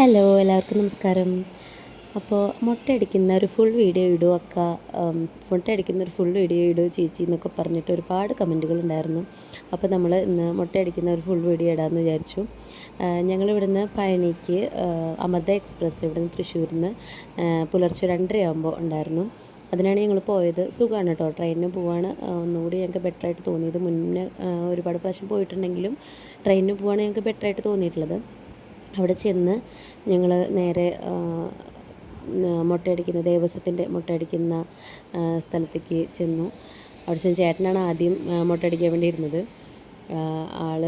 Hello എല്ലാവർക്കും നമസ്കാരം. അപ്പോൾ മുട്ടയടിക്കുന്ന ഒരു ഫുൾ വീഡിയോ ഇടുക അക്ക. മുട്ടയടിക്കുന്ന ഒരു ഫുൾ വീഡിയോ ഇടുക ചേച്ചി എന്നൊക്കെ പറഞ്ഞിട്ട് ഒരുപാട് കമന്റുകൾ ഉണ്ടായിരുന്നു. അപ്പോൾ നമ്മൾ ഇന്ന് മുട്ടയടിക്കുന്ന ഒരു ഫുൾ വീഡിയോ ഇടാമെന്ന് വിചാരിച്ചു. ഞങ്ങളിവിടുന്ന് പഴനിക്ക് അമൃത എക്സ്പ്രസ് ഇവിടുന്ന് തൃശ്ശൂരിൽ നിന്ന് പുലർച്ചെ രണ്ടരയാകുമ്പോൾ ഉണ്ടായിരുന്നു. അതിനാണ് ഞങ്ങൾ പോയത്. സുഖമാണ് കേട്ടോ ട്രെയിനിന് പോവാണ്. ഒന്നുകൂടി ഞങ്ങൾക്ക് ബെറ്ററായിട്ട് തോന്നിയത്. മുന്നേ ഒരുപാട് പ്രാവശ്യം പോയിട്ടുണ്ടെങ്കിലും ട്രെയിനിന് പോവാണ് ഞങ്ങൾക്ക് ബെറ്ററായിട്ട് തോന്നിയിട്ടുള്ളത്. അവിടെ ചെന്ന് ഞങ്ങൾ നേരെ മുട്ടയടിക്കുന്ന ദേവസ്വത്തിന്റെ മുട്ടയടിക്കുന്ന സ്ഥലത്തേക്ക് ചെന്നു. അവിടെ ചെന്ന് ചേട്ടനാണ് ആദ്യം മുട്ടയടിക്കാൻ വേണ്ടി ഇരുന്നത്. ആൾ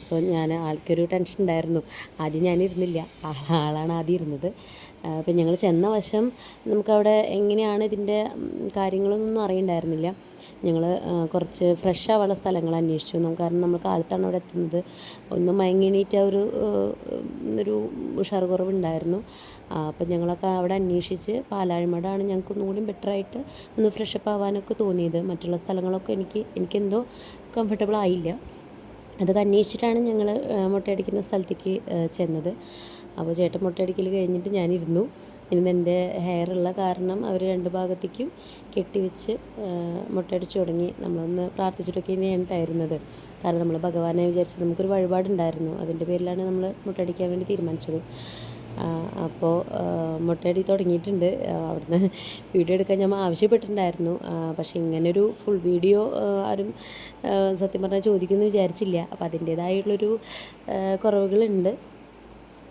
ഇപ്പോൾ ഞാൻ ആൾക്കൊരു ടെൻഷൻ ഉണ്ടായിരുന്നു. ആദ്യം ഞാനിരുന്നില്ല ആളാണ് ആദ്യം ഇരുന്നത്. അപ്പം ഞങ്ങൾ ചെന്ന വശം നമുക്കവിടെ എങ്ങനെയാണ് ഇതിന്റെ കാര്യങ്ങളൊന്നും അറിയണ്ടായിരുന്നില്ല. ഞങ്ങൾ കുറച്ച് ഫ്രഷ് ആവാനുള്ള സ്ഥലങ്ങൾ അന്വേഷിച്ചു. കാരണം നമ്മൾ കാലത്താണ് അവിടെ എത്തുന്നത്. ഒന്ന് മയങ്ങിണീറ്റ ഒരു ഒരു ഉഷാർ കുറവുണ്ടായിരുന്നു അപ്പം ഞങ്ങളൊക്കെ അവിടെ അന്വേഷിച്ച് പാലാഴിമടാണ് ഞങ്ങൾക്ക് ഒന്നുകൂടി ബെറ്ററായിട്ട് ഒന്ന് ഫ്രഷപ്പ് ആവാനൊക്കെ തോന്നിയത്. മറ്റുള്ള സ്ഥലങ്ങളൊക്കെ എനിക്ക് എനിക്കെന്തോ കംഫർട്ടബിൾ ആയില്ല. അതൊക്കെ അന്വേഷിച്ചിട്ടാണ് ഞങ്ങൾ മുട്ടയടിക്കുന്ന സ്ഥലത്തേക്ക് ചെന്നത്. അപ്പോൾ ചേട്ടൻ മുട്ടയടിക്കൽ കഴിഞ്ഞിട്ട് ഞാനിരുന്നു. ഇന്ന് എന്റെ ഹെയർ ഉള്ള കാരണം അവർ രണ്ട് ഭാഗത്തേക്കും കെട്ടിവെച്ച് മുട്ടയടിച്ച് തുടങ്ങി. നമ്മളൊന്ന് പ്രാർത്ഥിച്ചിട്ടൊക്കെ തന്നെയാണ് കാരണം നമ്മൾ ഭഗവാനെ വിചാരിച്ച് നമുക്കൊരു വഴിപാടുണ്ടായിരുന്നു. അതിന്റെ പേരിലാണ് നമ്മൾ മുട്ടയടിക്കാൻ വേണ്ടി തീരുമാനിച്ചത്. അപ്പോൾ മുട്ടയടി തുടങ്ങിയിട്ടുണ്ട്. അവിടുന്ന് വീഡിയോ എടുക്കാൻ ഞാൻ ആവശ്യപ്പെട്ടിട്ടുണ്ടായിരുന്നു. പക്ഷേ ഇങ്ങനൊരു ഫുൾ വീഡിയോ ആരും സത്യം പറഞ്ഞാൽ ചോദിക്കുമെന്ന് വിചാരിച്ചില്ല. അപ്പോൾ അതിന്റേതായിട്ടുള്ളൊരു കുറവുകളുണ്ട്.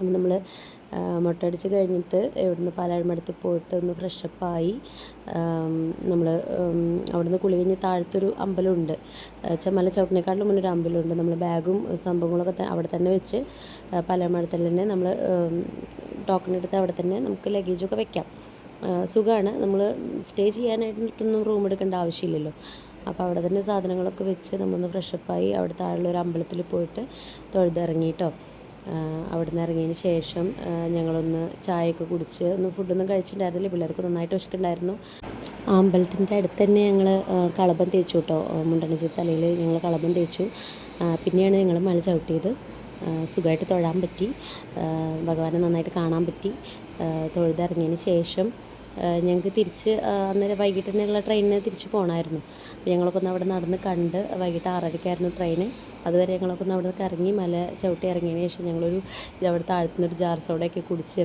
നമ്മൾ മുട്ടയടിച്ച് കഴിഞ്ഞിട്ട് ഇവിടുന്ന് പാലാഴ്മടത്തിൽ പോയിട്ട് ഒന്ന് ഫ്രഷപ്പായി നമ്മൾ അവിടുന്ന് കുളി കഴിഞ്ഞ് താഴത്തൊരു അമ്പലമുണ്ട്. ചെമ്മല ചവിട്ടിനേക്കാട്ടിലും മുന്നൊരു അമ്പലമുണ്ട്. നമ്മൾ ബാഗും സംഭവങ്ങളൊക്കെ അവിടെ തന്നെ വെച്ച് പാലാഴ്മടത്തിൽ തന്നെ നമ്മൾ ടോക്കൺ എടുത്ത് അവിടെ തന്നെ നമുക്ക് ലഗേജൊക്കെ വെക്കാം. സുഖമാണ് നമ്മൾ സ്റ്റേ ചെയ്യാനായിട്ടൊന്നും റൂം എടുക്കേണ്ട ആവശ്യമില്ലല്ലോ. അപ്പോൾ അവിടെ തന്നെ സാധനങ്ങളൊക്കെ വെച്ച് നമ്മളൊന്ന് ഫ്രഷപ്പായി അവിടെ താഴെയുള്ള ഒരു അമ്പലത്തിൽ പോയിട്ട് തൊഴുതിറങ്ങിയിട്ടോ നിന്ന് ഇറങ്ങിയതിന് ശേഷം ഞങ്ങളൊന്ന് ചായയൊക്കെ കുടിച്ച് ഒന്ന് ഫുഡൊന്നും കഴിച്ചിട്ടുണ്ടായിരുന്നില്ല. പിള്ളേർക്ക് നന്നായിട്ട് വിശക്കുണ്ടായിരുന്നു അമ്പലത്തിന്റെ അടുത്ത് തന്നെ ഞങ്ങൾ കളഭം തേച്ചു കേട്ടോ മുണ്ടണച്ചി തലയിൽ ഞങ്ങൾ കളഭം തേച്ചു. പിന്നെയാണ് ഞങ്ങൾ മല ചവിട്ടിയത്. സുഖമായിട്ട് തൊഴാൻ പറ്റി. ഭഗവാനെ നന്നായിട്ട് കാണാൻ പറ്റി. തൊഴുതിറങ്ങിയതിന് ശേഷം ഞങ്ങൾക്ക് തിരിച്ച് അന്നേരം വൈകിട്ട് തന്നെയുള്ള ട്രെയിനിന് തിരിച്ച് പോകണമായിരുന്നു അപ്പോൾ ഞങ്ങളൊക്കെ ഒന്ന് അവിടെ നടന്ന് കണ്ട് വൈകിട്ട് ആറരയ്ക്കായിരുന്നു ട്രെയിന് അതുവരെ ഞങ്ങളൊക്കെ ഒന്ന് അവിടെ ഇറങ്ങി മല ചവിട്ടി ഇറങ്ങിയതിന് ശേഷം ഞങ്ങളൊരു അവിടെ താഴ്ത്തുന്നൊരു ജാർ സോഡയൊക്കെ കുടിച്ച്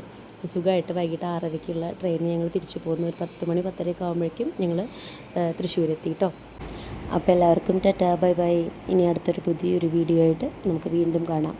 സുഖമായിട്ട് വൈകിട്ട് ആറരയ്ക്കുള്ള ട്രെയിനിന് ഞങ്ങൾ തിരിച്ചു പോകുന്നു. ഒരു പത്ത് മണി പത്തരയൊക്കെ ആകുമ്പോഴേക്കും ഞങ്ങൾ തൃശ്ശൂരെത്തി കേട്ടോ അപ്പോൾ എല്ലാവർക്കും ടാറ്റാ ബൈ ബൈ. ഇനി അടുത്തൊരു പുതിയൊരു വീഡിയോ ആയിട്ട് നമുക്ക് വീണ്ടും കാണാം.